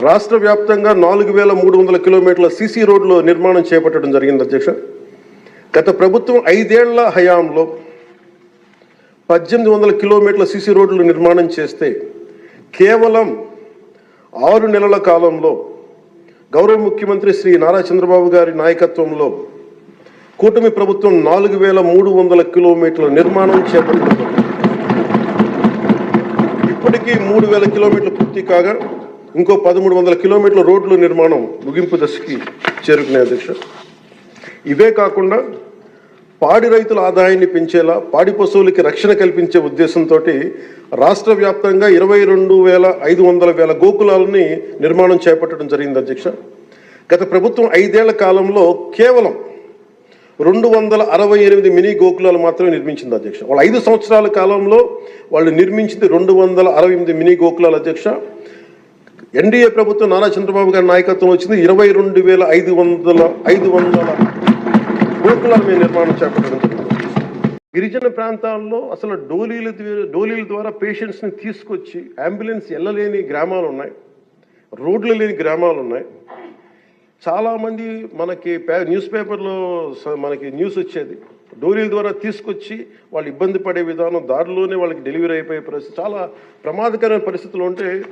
రాష్ట్ర వ్యాప్తంగా నాలుగు వేల మూడు వందల కిలోమీటర్ల సీసీ రోడ్లు నిర్మాణం చేపట్టడం జరిగింది అధ్యక్ష. గత ప్రభుత్వం ఐదేళ్ళ హయాంలో పద్దెనిమిది వందల కిలోమీటర్ల సీసీ రోడ్లు నిర్మాణం చేస్తే కేవలం ఆరు నెలల కాలంలో గౌరవ ముఖ్యమంత్రి శ్రీ నారా చంద్రబాబు గారి నాయకత్వంలో కూటమి ప్రభుత్వం నాలుగు వేల మూడు వందల కిలోమీటర్ల నిర్మాణం చేపట్టింది ఇప్పటికీ మూడు వేల కిలోమీటర్లు పూర్తి కాగా ఇంకో పదమూడు వందల కిలోమీటర్ల రోడ్లు నిర్మాణం ముగింపు దశకి చేరుకునే అధ్యక్ష. ఇవే కాకుండా పాడి రైతుల ఆదాయాన్ని పెంచేలా పాడి పశువులకి రక్షణ కల్పించే ఉద్దేశంతో రాష్ట్ర వ్యాప్తంగా ఇరవై రెండు వేల ఐదు వందల వేల గోకులాలని నిర్మాణం చేపట్టడం జరిగింది అధ్యక్ష. గత ప్రభుత్వం ఐదేళ్ళ కాలంలో కేవలం రెండు వందల అరవై ఎనిమిది మినీ గోకులాలు మాత్రమే నిర్మించింది అధ్యక్ష. వాళ్ళు ఐదు సంవత్సరాల కాలంలో వాళ్ళు నిర్మించింది రెండు వందల అరవై ఎనిమిది మినీ గోకులాలు అధ్యక్ష. ఎన్డీఏ ప్రభుత్వం నారా చంద్రబాబు గారి నాయకత్వం వచ్చింది. ఇరవై రెండు వేల ఐదు వందల ఐదు వందల గోకులాలు మేము నిర్మాణం చేపట్టడం జరిగింది. గిరిజన ప్రాంతాల్లో అసలు డోలీల డోలీల ద్వారా పేషెంట్స్ని తీసుకొచ్చి అంబులెన్స్ వెళ్ళలేని గ్రామాలు ఉన్నాయి. రోడ్లు లేని గ్రామాలు ఉన్నాయి. చాలామంది మనకి పే న్యూస్ పేపర్లో స- మనకి న్యూస్ వచ్చేది. డోరీల ద్వారా తీసుకొచ్చి వాళ్ళు ఇబ్బంది పడే విధానం దారిలోనే వాళ్ళకి డెలివరీ అయిపోయే పరిస్థితి. చాలా ప్రమాదకరమైన పరిస్థితులు ఉంటే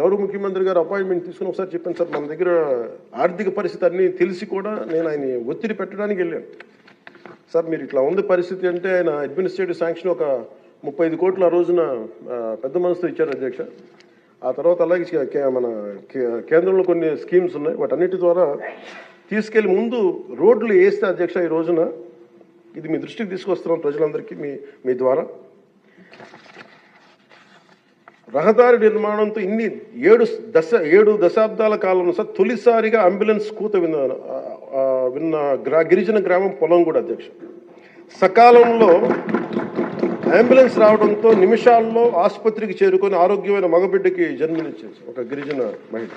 గౌరవ ముఖ్యమంత్రి గారు అపాయింట్మెంట్ తీసుకుని ఒకసారి చెప్పాను సార్ మన దగ్గర ఆర్థిక పరిస్థితి అన్నీ తెలిసి కూడా నేను ఆయన ఒత్తిడి పెట్టడానికి వెళ్ళాను. సార్ మీరు ఇట్లా ఉంది పరిస్థితి అంటే ఆయన అడ్మినిస్ట్రేటివ్ శాంక్షన్ ఒక ముప్పై ఐదు కోట్ల ఆ రోజున పెద్ద మనసుతో ఇచ్చారు అధ్యక్ష. ఆ తర్వాత అలాగే మన కే- కేంద్రంలో కొన్ని స్కీమ్స్ ఉన్నాయి. వాటన్నిటి ద్వారా తీసుకెళ్ళి ముందు రోడ్లు వేస్తే అధ్యక్ష ఈ రోజున ఇది మీ దృష్టికి తీసుకొస్తున్నాం ప్రజలందరికీ మీ మీ ద్వారా. రహదారి నిర్మాణంతో ఇన్ని ఏడు దశ ఏడు దశాబ్దాల కాలంలో సార్ తొలిసారిగా అంబులెన్స్ కూత విన్న విన్న గ్రా గిరిజన గ్రామం పొలం కూడా అధ్యక్ష. సకాలంలో అంబులెన్స్ రావడంతో నిమిషాల్లో ఆసుపత్రికి చేరుకొని ఆరోగ్యమైన మగబిడ్డకి జన్మనిచ్చింది ఒక గిరిజన మహిళ.